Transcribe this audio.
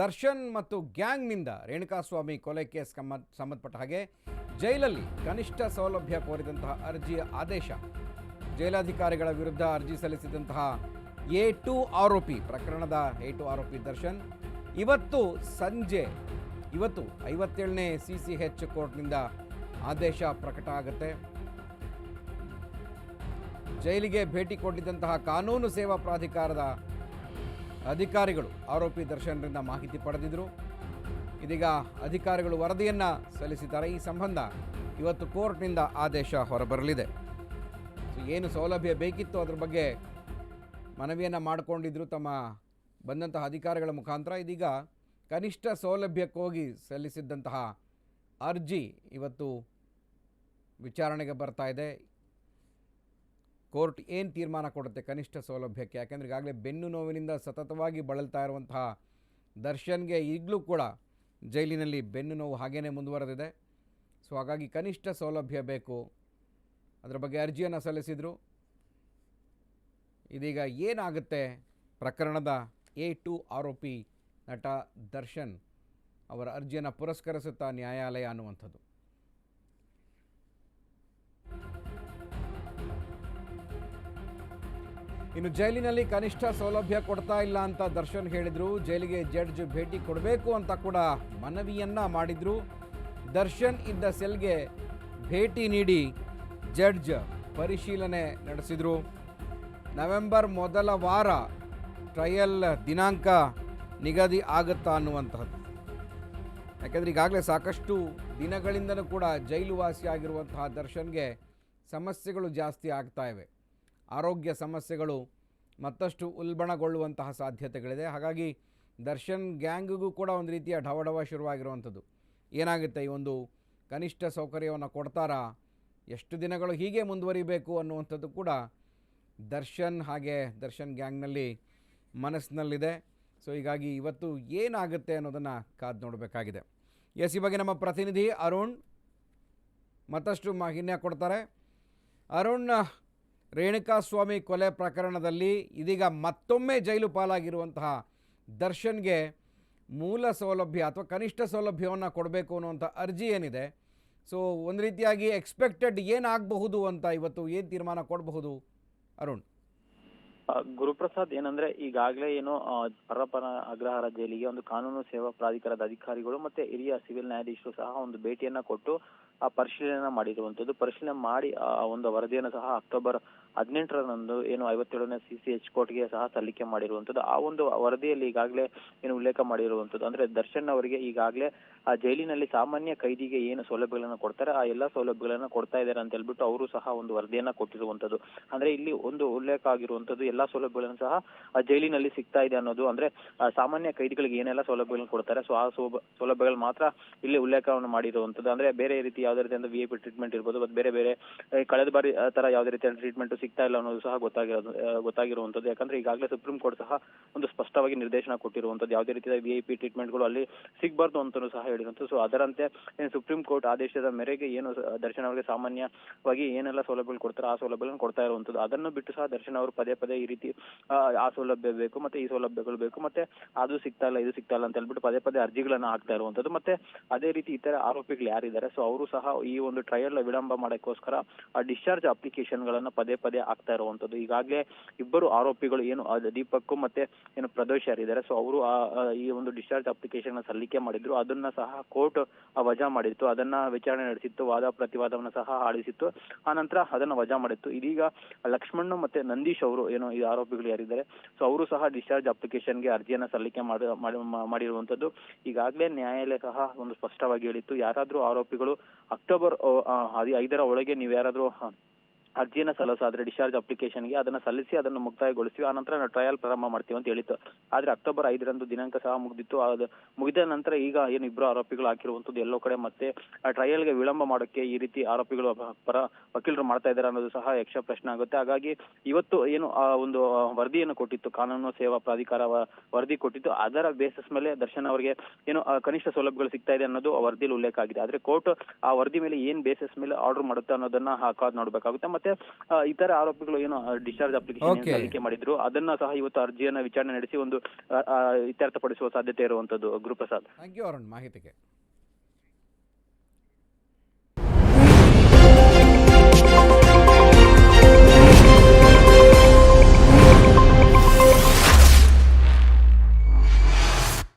ದರ್ಶನ್ ಮತ್ತು ಗ್ಯಾಂಗ್ನಿಂದ ರೇಣುಕಾಸ್ವಾಮಿ ಕೊಲೆ ಕೇಸ್ ಸಂಬಂಧ ಸಂಬಂಧಪಟ್ಟ ಹಾಗೆ ಜೈಲಲ್ಲಿ ಕನಿಷ್ಠ ಸೌಲಭ್ಯ ಕೋರಿದಂತಹ ಅರ್ಜಿಯ ಆದೇಶ. ಜೈಲಾಧಿಕಾರಿಗಳ ವಿರುದ್ಧ ಅರ್ಜಿ ಸಲ್ಲಿಸಿದಂತಹ ಎ ಟು ಆರೋಪಿ, ಪ್ರಕರಣದ ಎ ಟು ಆರೋಪಿ ದರ್ಶನ್ ಇವತ್ತು ಸಂಜೆ, ಇವತ್ತು ಐವತ್ತೇಳನೇ ಸಿ ಸಿ ಹೆಚ್ ಕೋರ್ಟ್ನಿಂದ ಆದೇಶ ಪ್ರಕಟ ಆಗುತ್ತೆ. ಜೈಲಿಗೆ ಭೇಟಿ ಕೊಟ್ಟಿದ್ದಂತಹ ಕಾನೂನು ಸೇವಾ ಪ್ರಾಧಿಕಾರದ ಅಧಿಕಾರಿಗಳು ಆರೋಪಿ ದರ್ಶನ್ರಿಂದ ಮಾಹಿತಿ ಪಡೆದಿದ್ದರು ಇದೀಗ ಅಧಿಕಾರಿಗಳು ವರದಿಯನ್ನು ಸಲ್ಲಿಸಿದ್ದಾರೆ. ಈ ಸಂಬಂಧ ಇವತ್ತು ಕೋರ್ಟ್ನಿಂದ ಆದೇಶ ಹೊರಬರಲಿದೆ. ಏನು ಸೌಲಭ್ಯ ಬೇಕಿತ್ತು ಅದ್ರ ಬಗ್ಗೆ ಮನವಿಯನ್ನು ಮಾಡಿಕೊಂಡಿದ್ರು ತಮ್ಮ ಬಂದಂತಹ ಅಧಿಕಾರಿಗಳ ಮುಖಾಂತರ. ಇದೀಗ ಕನಿಷ್ಠ ಸೌಲಭ್ಯಕ್ಕೋಗಿ ಸಲ್ಲಿಸಿದ್ದಂತಹ ಅರ್ಜಿ ಇವತ್ತು ವಿಚಾರಣೆಗೆ ಬರ್ತಾ ಇದೆ. ಕೋರ್ಟ್ ಏನು ತೀರ್ಮಾನ ಕೊಡುತ್ತೆ ಕನಿಷ್ಠ ಸೌಲಭ್ಯಕ್ಕೆ? ಯಾಕೆಂದರೆ ಈಗಾಗಲೇ ಬೆನ್ನು ನೋವಿನಿಂದ ಸತತವಾಗಿ ಬಳಲ್ತಾ ಇರುವಂತಹ ದರ್ಶನ್ಗೆ ಈಗಲೂ ಕೂಡ ಜೈಲಿನಲ್ಲಿ ಬೆನ್ನು ನೋವು ಹಾಗೇ ಮುಂದುವರೆದಿದೆ. ಸೊ ಹಾಗಾಗಿ ಕನಿಷ್ಠ ಸೌಲಭ್ಯ ಬೇಕು. ಅದರ ಬಗ್ಗೆ ಅರ್ಜಿಯನ್ನು ಸಲ್ಲಿಸಿದರು. ಇದೀಗ ಏನಾಗುತ್ತೆ ಪ್ರಕರಣದ ಎ ಟು ಆರೋಪಿ ನಟ ದರ್ಶನ್ ಅವರ ಅರ್ಜಿಯನ್ನು ಪುರಸ್ಕರಿಸುತ್ತಾ ನ್ಯಾಯಾಲಯ ಅನ್ನುವಂಥದ್ದು. ಇನ್ನು ಜೈಲಿನಲ್ಲಿ ಕನಿಷ್ಠ ಸೌಲಭ್ಯ ಕೊಡ್ತಾ ಇಲ್ಲ ಅಂತ ದರ್ಶನ್ ಹೇಳಿದರು. ಜೈಲಿಗೆ ಜಡ್ಜ್ ಭೇಟಿ ಕೊಡಬೇಕು ಅಂತ ಕೂಡ ಮನವಿಯನ್ನ ಮಾಡಿದ್ರು. ದರ್ಶನ್ ಇದ್ದ ಸೆಲ್ಗೆ ಭೇಟಿ ನೀಡಿ ಜಡ್ಜ್ ಪರಿಶೀಲನೆ ನಡೆಸಿದ್ರು. ನವೆಂಬರ್ ಮೊದಲ ವಾರ ಟ್ರಯಲ್ ದಿನಾಂಕ ನಿಗದಿ ಆಗುತ್ತಾ ಅನ್ನುವಂತಹದ್ದು. ಯಾಕೆಂದರೆ ಈಗಾಗಲೇ ಸಾಕಷ್ಟು ದಿನಗಳಿಂದಲೂ ಕೂಡ ಜೈಲು ವಾಸಿಯಾಗಿರುವಂತಹ ದರ್ಶನ್ಗೆ ಸಮಸ್ಯೆಗಳು ಜಾಸ್ತಿ ಆಗ್ತಾ ಇವೆ. ಆರೋಗ್ಯ ಸಮಸ್ಯೆಗಳು ಮತ್ತಷ್ಟು ಉಲ್ಬಣಗೊಳ್ಳುವಂತಹ ಸಾಧ್ಯತೆಗಳಿದೆ. ಹಾಗಾಗಿ ದರ್ಶನ್ ಗ್ಯಾಂಗ್ಗೂ ಕೂಡ ಒಂದು ರೀತಿಯ ಢವಢವ ಶುರುವಾಗಿರುವಂಥದ್ದು. ಏನಾಗುತ್ತೆ ಈ ಒಂದು ಕನಿಷ್ಠ ಸೌಕರ್ಯವನ್ನು ಕೊಡ್ತಾರಾ? ಎಷ್ಟು ದಿನಗಳು ಹೀಗೆ ಮುಂದುವರಿಬೇಕು ಅನ್ನುವಂಥದ್ದು ಕೂಡ ದರ್ಶನ್ ಹಾಗೆ ದರ್ಶನ್ ಗ್ಯಾಂಗ್ನಲ್ಲಿ ಮನಸ್ಸಿನಲ್ಲಿದೆ. ಸೊ, ಹೀಗಾಗಿ ಇವತ್ತು ಏನಾಗುತ್ತೆ ಅನ್ನೋದನ್ನು ಕಾದು ನೋಡಬೇಕಾಗಿದೆ. ಎಸ್, ಈ ಬಗ್ಗೆ ನಮ್ಮ ಪ್ರತಿನಿಧಿ ಅರುಣ್ ಮತ್ತಷ್ಟು ಮಾಹಿನ್ಯ ಕೊಡ್ತಾರೆ. ಅರುಣ್ ರೇಣುಕಾಸ್ವಾಮಿ ಕೊಲೆ ಪ್ರಕರಣದಲ್ಲಿ ಇದೀಗ ಮತ್ತೊಮ್ಮೆ ಜೈಲು ಪಾಲಾಗಿರುವಂತಹ ದರ್ಶನ್ಗೆ ಮೂಲ ಸೌಲಭ್ಯ ಅಥವಾ ಕನಿಷ್ಠ ಸೌಲಭ್ಯವನ್ನು ಕೊಡಬೇಕು ಅನ್ನುವಂಥ ಅರ್ಜಿ ಏನಿದೆ? ಸೊ ಒಂದು ರೀತಿಯಾಗಿ ಎಕ್ಸ್ಪೆಕ್ಟೆಡ್ ಏನಾಗಬಹುದು ಅಂತ ಇವತ್ತು ಏನು ತೀರ್ಮಾನ ಕೊಡಬಹುದು? ಅರುಣ್. ಗುರುಪ್ರಸಾದ್ ಏನಂದ್ರೆ ಈಗಾಗಲೇ ಏನು ಪರಪರ ಅಗ್ರಹಾರ ಜೈಲಿಗೆ ಒಂದು ಕಾನೂನು ಸೇವಾ ಪ್ರಾಧಿಕಾರದ ಅಧಿಕಾರಿಗಳು ಮತ್ತೆ ಹಿರಿಯ ಸಿವಿಲ್ ನ್ಯಾಯಾಧೀಶರು ಸಹ ಒಂದು ಭೇಟಿಯನ್ನ ಕೊಟ್ಟು, ಆ, ಪರಿಶೀಲನೆ ಮಾಡಿರುವಂತದ್ದು ಪರಿಶೀಲನೆ ಮಾಡಿ, ಆ, ಒಂದು ವರದಿಯನ್ನು ಸಹ ಅಕ್ಟೋಬರ್ ಹದಿನೆಂಟರಂದು ಏನು ಐವತ್ತೇಳನೇ ಸಿ ಸಿ ಎಚ್ ಕೋರ್ಟ್ಗೆ ಸಹ ಸಲ್ಲಿಕೆ ಮಾಡಿರುವಂತದ್ದು ಆ ಒಂದು ವರದಿಯಲ್ಲಿ ಈಗಾಗಲೇ ಏನು ಉಲ್ಲೇಖ ಮಾಡಿರುವಂತದ್ದು ಅಂದ್ರೆ ದರ್ಶನ್ ಅವರಿಗೆ ಈಗಾಗಲೇ, ಆ, ಜೈಲಿನಲ್ಲಿ ಸಾಮಾನ್ಯ ಕೈದಿಗೆ ಏನು ಸೌಲಭ್ಯಗಳನ್ನ ಕೊಡ್ತಾರೆ, ಆ ಎಲ್ಲಾ ಸೌಲಭ್ಯಗಳನ್ನ ಕೊಡ್ತಾ ಇದ್ದಾರೆ ಅಂತ ಹೇಳ್ಬಿಟ್ಟು ಅವರು ಸಹ ಒಂದು ವರದಿಯನ್ನ ಕೊಟ್ಟಿರುವಂತದ್ದು ಅಂದ್ರೆ ಇಲ್ಲಿ ಒಂದು ಉಲ್ಲೇಖ ಆಗಿರುವಂತದ್ದು ಎಲ್ಲಾ ಸೌಲಭ್ಯಗಳನ್ನು ಸಹ ಜೈಲಿನಲ್ಲಿ ಸಿಗ್ತಾ ಇದೆ ಅನ್ನೋದು. ಅಂದ್ರೆ ಸಾಮಾನ್ಯ ಕೈದಿಗಳಿಗೆ ಏನೆಲ್ಲ ಸೌಲಭ್ಯಗಳನ್ನು ಕೊಡ್ತಾರೆ, ಸೊ, ಆ ಸೌಲಭ್ಯಗಳು ಮಾತ್ರ ಇಲ್ಲಿ ಉಲ್ಲೇಖವನ್ನು ಮಾಡಿರುವಂತದ್ದು ಅಂದ್ರೆ, ಬೇರೆ ರೀತಿ ಯಾವುದೇ ರೀತಿಯಿಂದ ವಿ ಐ ಪಿ ಟ್ರೀಟ್ಮೆಂಟ್ ಇರ್ಬೋದು, ಮತ್ತೆ ಬೇರೆ ಬೇರೆ ಕಳೆದ ಬಾರಿ ತರ ಯಾವುದೇ ರೀತಿಯ ಟ್ರೀಟ್ಮೆಂಟ್ ಸಿಗ್ತಾ ಇಲ್ಲ ಅನ್ನೋದು ಸಹ ಗೊತ್ತಾಗಿರೋದು ಗೊತ್ತಾಗಿರುವಂತದ್ದು ಯಾಕಂದ್ರೆ, ಈಗಾಗಲೇ ಸುಪ್ರೀಂ ಕೋರ್ಟ್ ಸಹ ಒಂದು ಸ್ಪಷ್ಟವಾಗಿ ನಿರ್ದೇಶನ ಕೊಟ್ಟಿರುವಂತದ್ದು ಯಾವುದೇ ರೀತಿಯ ವಿ ಐ ಪಿ ಟ್ರೀಟ್ಮೆಂಟ್ಗಳು ಅಲ್ಲಿ ಸಿಗಬಾರ್ದು ಅಂತಲೂ ಸಹ ಹೇಳಿದಂತ ಸೊ, ಅದರಂತೆ ಸುಪ್ರೀಂ ಕೋರ್ಟ್ ಆದೇಶದ ಮೇರೆಗೆ ಏನು ದರ್ಶನ ಅವರಿಗೆ ಸಾಮಾನ್ಯವಾಗಿ ಏನೆಲ್ಲ ಸೌಲಭ್ಯಗಳು ಕೊಡ್ತಾರೆ ಆ ಸೌಲಭ್ಯಗಳನ್ನು ಕೊಡ್ತಾ ಇರುವಂತದ್ದು ಅದನ್ನು ಬಿಟ್ಟು ಸಹ ದರ್ಶನ ಅವರು ಪದೇ ಪದೇ ರೀತಿ ಆ, ಸೌಲಭ್ಯ ಬೇಕು ಮತ್ತೆ ಈ ಸೌಲಭ್ಯಗಳು ಬೇಕು ಮತ್ತೆ ಅದು ಸಿಗ್ತಾ ಇಲ್ಲ ಇದು ಸಿಗ್ತಾ ಇಲ್ಲ ಅಂತ ಹೇಳ್ಬಿಟ್ಟು ಪದೇ ಪದೇ ಅರ್ಜಿಗಳನ್ನ ಹಾಕ್ತಾ ಇರುವಂತದ್ದು ಮತ್ತೆ ಅದೇ ರೀತಿ ಇತರ ಆರೋಪಿಗಳು ಯಾರಿದ್ದಾರೆ ಸೊ ಅವರು ಸಹ ಈ ಒಂದು ಟ್ರಯಲ್ ವಿಳಂಬ ಮಾಡಕ್ಕೋಸ್ಕರ ಆ ಡಿಸ್ಚಾರ್ಜ್ ಅಪ್ಲಿಕೇಶನ್ ಗಳನ್ನ ಪದೇ ಪದೇ ಆಗ್ತಾ ಇರುವಂತದ್ದು ಈಗಾಗಲೇ ಇಬ್ಬರು ಆರೋಪಿಗಳು ಏನು ದೀಪಕ್ ಮತ್ತೆ ಏನು ಪ್ರದೋಷ್ ಯಾರಿದ್ದಾರೆ ಸೊ ಅವರು ಈ ಒಂದು ಡಿಸ್ಚಾರ್ಜ್ ಅಪ್ಲಿಕೇಶನ್ ಸಲ್ಲಿಕೆ ಮಾಡಿದ್ರು. ಅದನ್ನ ಸಹ ಕೋರ್ಟ್ ವಜಾ ಮಾಡಿತ್ತು. ಅದನ್ನ ವಿಚಾರಣೆ ನಡೆಸಿತ್ತು ವಾದ ಪ್ರತಿವಾದವನ್ನು ಸಹ ಆಡಿಸಿತ್ತು ಆ ನಂತರ ಅದನ್ನ ವಜಾ ಮಾಡಿತ್ತು. ಇದೀಗ ಲಕ್ಷ್ಮಣ್ ಮತ್ತೆ ನಂದೀಶ್ ಅವರು ಏನು ಈ ಆರೋಪಿಗಳು ಯಾರಿದ್ದಾರೆ. ಸೊ ಅವರು ಸಹ ಡಿಸ್ಚಾರ್ಜ್ ಅಪ್ಲಿಕೇಶನ್ಗೆ ಅರ್ಜಿಯನ್ನ ಸಲ್ಲಿಕೆ ಮಾಡಿ, ಮಾಡಿ- ಮಾಡಿರುವಂತದ್ದು. ಈಗಾಗಲೇ ನ್ಯಾಯಾಲಯ ಸಹ ಒಂದು ಸ್ಪಷ್ಟವಾಗಿ ಹೇಳಿತ್ತು. ಯಾರಾದರೂ ಆರೋಪಿಗಳು ಅಕ್ಟೋಬರ್ ಐದರ ಒಳಗೆ ನೀವು ಯಾರಾದ್ರೂ ಅರ್ಜಿಯನ್ನ ಸಲ್ಲಿಸಾದ್ರೆ ಡಿಸ್ಚಾರ್ಜ್ ಅಪ್ಲಿಕೇಶನ್ಗೆ ಅದನ್ನ ಸಲ್ಲಿಸಿ, ಅದನ್ನು ಮುಕ್ತಾಯಗೊಳಿಸಿ ಆ ನಂತರ ನಾವು ಟ್ರಯಲ್ ಪ್ರಾರಂಭ ಮಾಡ್ತೀವಿ ಅಂತ ಹೇಳಿತ್ತು. ಆದ್ರೆ ಅಕ್ಟೋಬರ್ ಐದರಂದು ದಿನಾಂಕ ಸಹ ಮುಗಿದಿತ್ತು. ಅದು ಮುಗಿದ ನಂತರ ಈಗ ಏನು ಇಬ್ಬರು ಆರೋಪಿಗಳು ಹಾಕಿರುವಂತದ್ದು ಎಲ್ಲೋ ಕಡೆ ಮತ್ತೆ, ಆ ಟ್ರಯಲ್ಗೆ ವಿಳಂಬ ಮಾಡೋಕೆ ಈ ರೀತಿ ಆರೋಪಿಗಳು ಪರ ವಕೀಲರು ಮಾಡ್ತಾ ಇದ್ದಾರೆ ಅನ್ನೋದು ಸಹ ಯಕ್ಷ ಪ್ರಶ್ನೆ ಆಗುತ್ತೆ. ಹಾಗಾಗಿ ಇವತ್ತು ಏನು, ಆ ಒಂದು ವರದಿಯನ್ನು ಕೊಟ್ಟಿತ್ತು, ಕಾನೂನು ಸೇವಾ ಪ್ರಾಧಿಕಾರ ವರದಿ ಕೊಟ್ಟಿತ್ತು. ಅದರ ಬೇಸಿಸ್ ಮೇಲೆ ದರ್ಶನ್ ಅವರಿಗೆ ಏನು ಕನಿಷ್ಠ ಸೌಲಭ್ಯಗಳು ಸಿಗ್ತಾ ಇದೆ ಅನ್ನೋದು ವರದಿಯಲ್ಲಿ ಉಲ್ಲೇಖ ಆಗಿದೆ. ಆದ್ರೆ ಕೋರ್ಟ್ ಆ ವರದಿ ಮೇಲೆ ಏನ್ ಬೇಸಿಸ್ ಮೇಲೆ ಆರ್ಡರ್ ಮಾಡುತ್ತೆ ಅನ್ನೋದನ್ನ ಕಾದ್ ನೋಡಬೇಕಾಗುತ್ತೆ. ಮತ್ತೆ ಮತ್ತೆ ಇತರ ಆರೋಪಿಗಳು ಏನು ಡಿಸ್ಚಾರ್ಜ್ ಅಪ್ಲಿಕೇಶನ್. ಸಲ್ಲಿಕೆ ಮಾಡಿದ್ರು. ಅದನ್ನ ಸಹ ಇವತ್ತು ಅರ್ಜಿಯನ್ನ ವಿಚಾರಣೆ ನಡೆಸಿ ಒಂದು ಇತ್ಯರ್ಥಪಡಿಸುವ ಸಾಧ್ಯತೆ ಇರುವಂತದ್ದು ಗುರುಪ್ರಸಾದ್ ಥ್ಯಾಂಕ್ ಯು ಅರುಣ್ ಮಾಹಿತಿಗೆ.